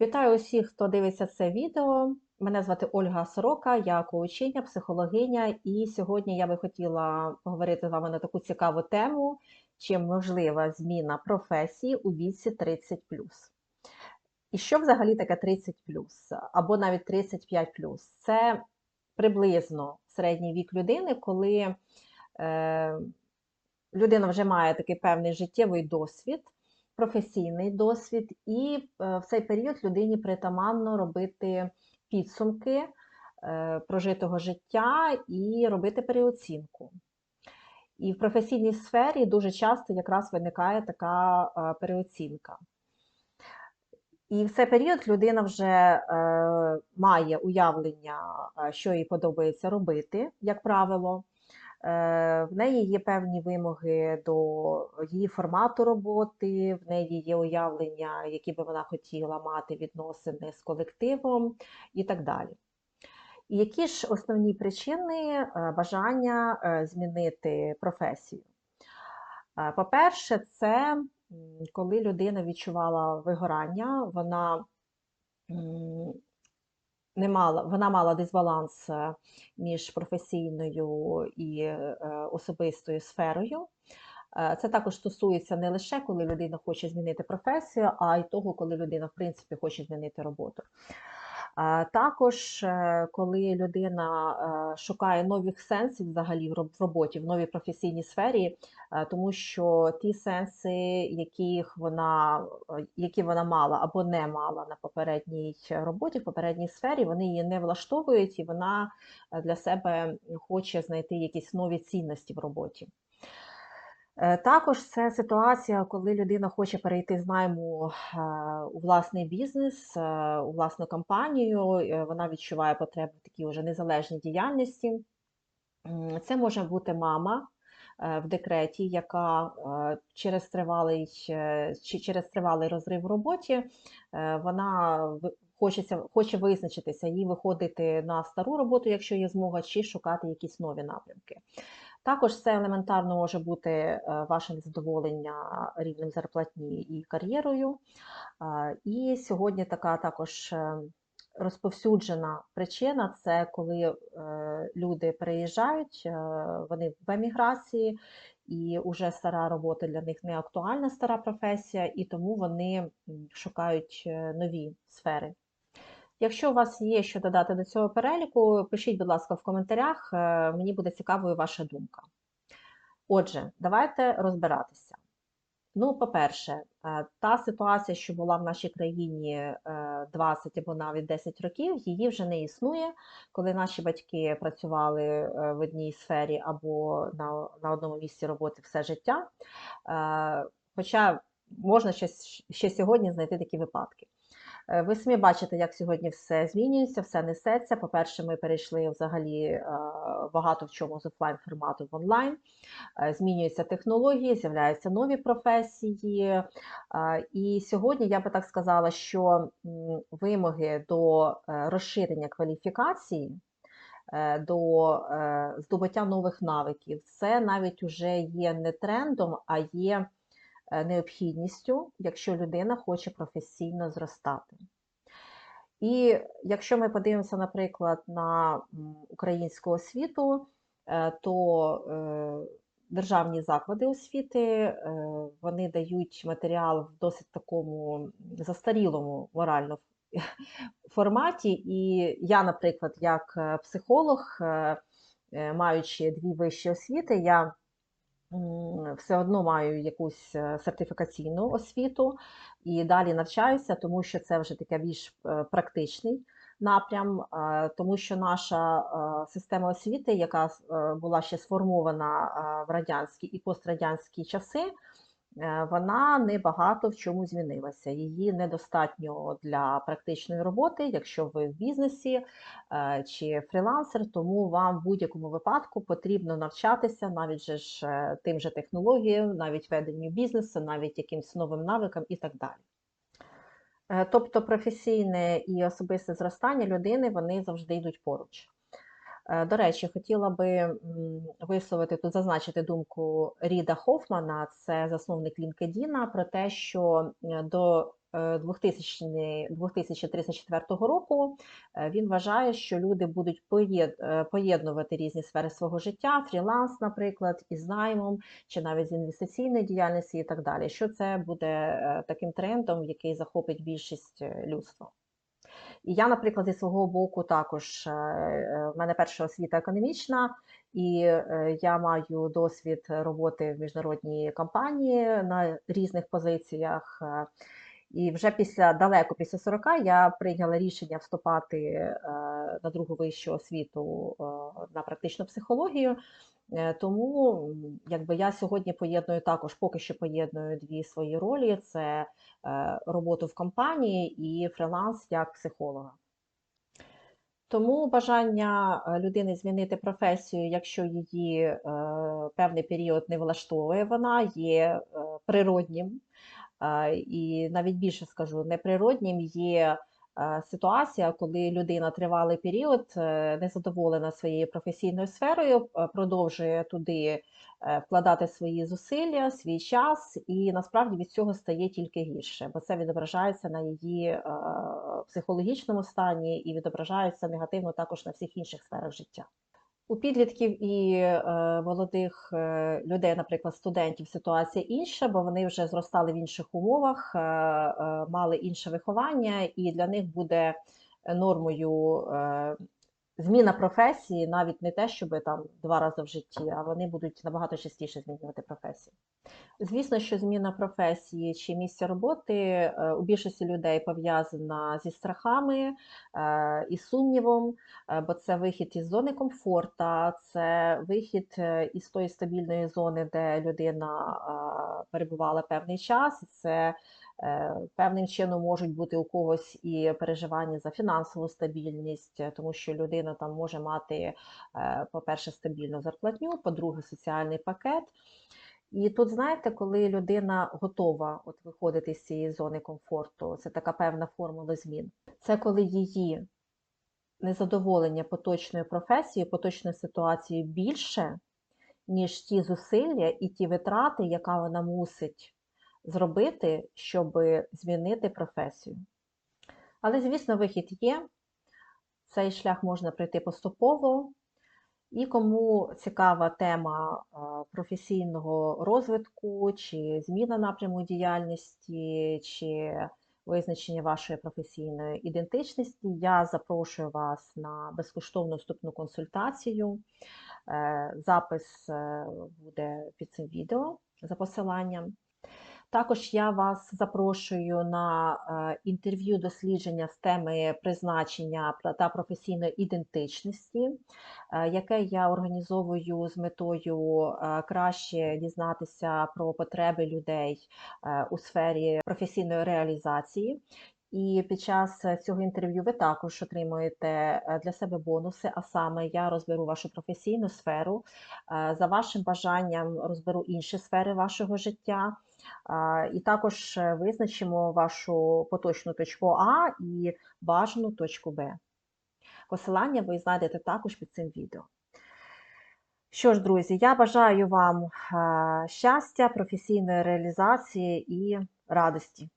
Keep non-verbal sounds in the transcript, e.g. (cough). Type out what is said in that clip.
Вітаю усіх, хто дивиться це відео. Мене звати Ольга Сорока, я коучиня, психологиня, і сьогодні я би хотіла поговорити з вами на таку цікаву тему, чи можлива зміна професії у віці 30 І що взагалі таке 30 або навіть 35 Це приблизно середній вік людини, коли е, людина вже має такий певний життєвий досвід професійний досвід, і е, в цей період людині притаманно робити підсумки е, прожитого життя і робити переоцінку. І в професійній сфері дуже часто якраз виникає така е, переоцінка. І в цей період людина вже має уявлення, що їй подобається робити, як правило. Е, в неї є певні вимоги до її формату роботи, в неї є уявлення, які би вона хотіла мати відносини з колективом і так далі. І які ж основні причини е, бажання е, змінити професію? По-перше, це коли людина відчувала вигорання, вона не мала, вона мала дисбаланс е, між професійною і е, особистою сферою. Е, це також стосується не лише коли людина хоче змінити професію, а й того, коли людина, в принципі, хоче змінити роботу. Також, е, коли людина е, шукає нових сенсів взагалі в роботі, в новій професійній сфері, е, тому що ті сенси, яких вона, які вона мала або не мала на попередній роботі, в попередній сфері, вони її не влаштовують, і вона для себе хоче знайти якісь нові цінності в роботі. Е, також це ситуація, коли людина хоче перейти з найму е, у власний бізнес, е, у власну компанію, вона відчуває потребу в такій вже незалежній діяльності. Це може бути мама в декреті, яка через тривалий чи через тривалий розрив в роботі вона хочеться, хоче визначитися, їй виходити на стару роботу, якщо є змога, чи шукати якісь нові напрямки. Також це елементарно може бути е, ваше незадоволення рівнем зарплатні і кар'єрою. І сьогодні така також е, розповсюджена причина це коли е, люди переїжджають, вони в еміграції, і вже стара робота для них не актуальна стара професія, і тому вони шукають нові сфери. Якщо у вас є що додати до цього переліку, пишіть, будь ласка, в коментарях, е, мені буде цікавою ваша думка. Отже, давайте розбиратися. Ну, по-перше, е, та ситуація, що була в нашій країні 20 е, або навіть 10 років, її вже не існує, коли наші батьки працювали в одній сфері або на на одному місці роботи все життя. Хоча можна ще, ще сьогодні знайти такі випадки. Е, ви самі бачите, як сьогодні все змінюється, все несеться. По-перше, ми перейшли взагалі е, багато в чому з офлайн формату в онлайн. Е, змінюються технології, з'являються нові професії. І сьогодні я би так сказала, що вимоги до розширення кваліфікації. До здобуття нових навиків, це навіть уже є не трендом, а є необхідністю, якщо людина хоче професійно зростати. І якщо ми подивимося, наприклад, на українську освіту, е, то е, державні заклади освіти вони дають матеріал в досить такому застарілому морально (laughs) форматі. І я, наприклад, як психолог, маючи дві вищі освіти, я все одно маю якусь е, сертифікаційну освіту і далі навчаюся, тому що це вже таке більш е, практичний напрям, е, тому що наша система освіти, яка була ще сформована в радянські і пострадянські часи. Е, вона небагато в чому змінилася. Її недостатньо для практичної роботи, якщо ви в бізнесі е, чи фрілансер, тому вам в будь-якому випадку потрібно навчатися навіть же ж е, тим же технологіям, навіть веденню бізнесу, навіть якимось новим навикам і так далі. Тобто професійне і особисте зростання людини вони завжди йдуть поруч. Е, до речі, хотіла би висловити тут, зазначити думку Ріда Хофмана, це засновник LinkedIn, про те, що е, до е, 2000 2034 року е, він вважає, що люди будуть поєд- е, поєднувати різні сфери свого життя, фріланс, наприклад, із наймом, чи навіть з інвестиційної діяльності і так далі. Що це буде е, таким трендом, який захопить більшість е, людства. І я, наприклад, зі свого боку також е, е, в мене перша освіта економічна, і е, я маю досвід роботи в міжнародній компанії на різних позиціях. І вже після далеко після 40 я прийняла рішення вступати е, на другу вищу освіту е, на практичну психологію. Е, Тому якби я сьогодні поєдную також, поки що поєдную дві свої ролі: це роботу в компанії і фриланс як психолога. Тому бажання людини змінити професію, якщо її певний період не влаштовує, вона є природнім. І навіть більше скажу, неприроднім є ситуація, коли людина тривалий період е, незадоволена своєю професійною сферою, е, продовжує туди е, вкладати свої зусилля, свій час, і насправді від цього стає тільки гірше, бо це відображається на її психологічному стані і відображається негативно також на всіх інших сферах життя. У підлітків і е, молодих е, людей, наприклад, студентів, ситуація інша, бо вони вже зростали в інших умовах, е, е, мали інше виховання, і для них буде нормою е, зміна професії, навіть не те, щоб там два рази в житті, а вони будуть набагато частіше змінювати професію. Звісно, що зміна професії чи місця роботи е, у більшості людей пов'язана зі страхами е, і сумнівом, е, бо це вихід із зони комфорта, це вихід із тої стабільної зони, де людина перебувала певний час. Це певним чином можуть бути у когось і переживання за фінансову стабільність, е, тому що людина там може мати, е, по-перше, стабільну зарплатню, по-друге, соціальний пакет. І тут, знаєте, коли людина готова от виходити з цієї зони комфорту, це така певна формула змін. Це коли її незадоволення поточною професією, поточною ситуацією більше, ніж ті зусилля і ті витрати, яка вона мусить зробити, щоб змінити професію. Але, звісно, вихід є. Цей шлях можна пройти поступово. І кому цікава тема професійного розвитку, чи зміна напряму діяльності, чи визначення вашої професійної ідентичності, я запрошую вас на безкоштовну вступну консультацію. Е, Запис е, буде під цим відео за посиланням. Також я вас запрошую на е, інтерв'ю дослідження з теми призначення та професійної ідентичності, е, яке я організовую з метою е, краще дізнатися про потреби людей у сфері професійної реалізації. І під час цього інтерв'ю ви також отримуєте для себе бонуси, а саме я розберу вашу професійну сферу, за вашим бажанням розберу інші сфери вашого життя. І також е, визначимо вашу поточну точку А і бажану точку Б. Посилання ви знайдете також під цим відео. Що ж, друзі, я бажаю вам е, щастя, професійної реалізації і радості.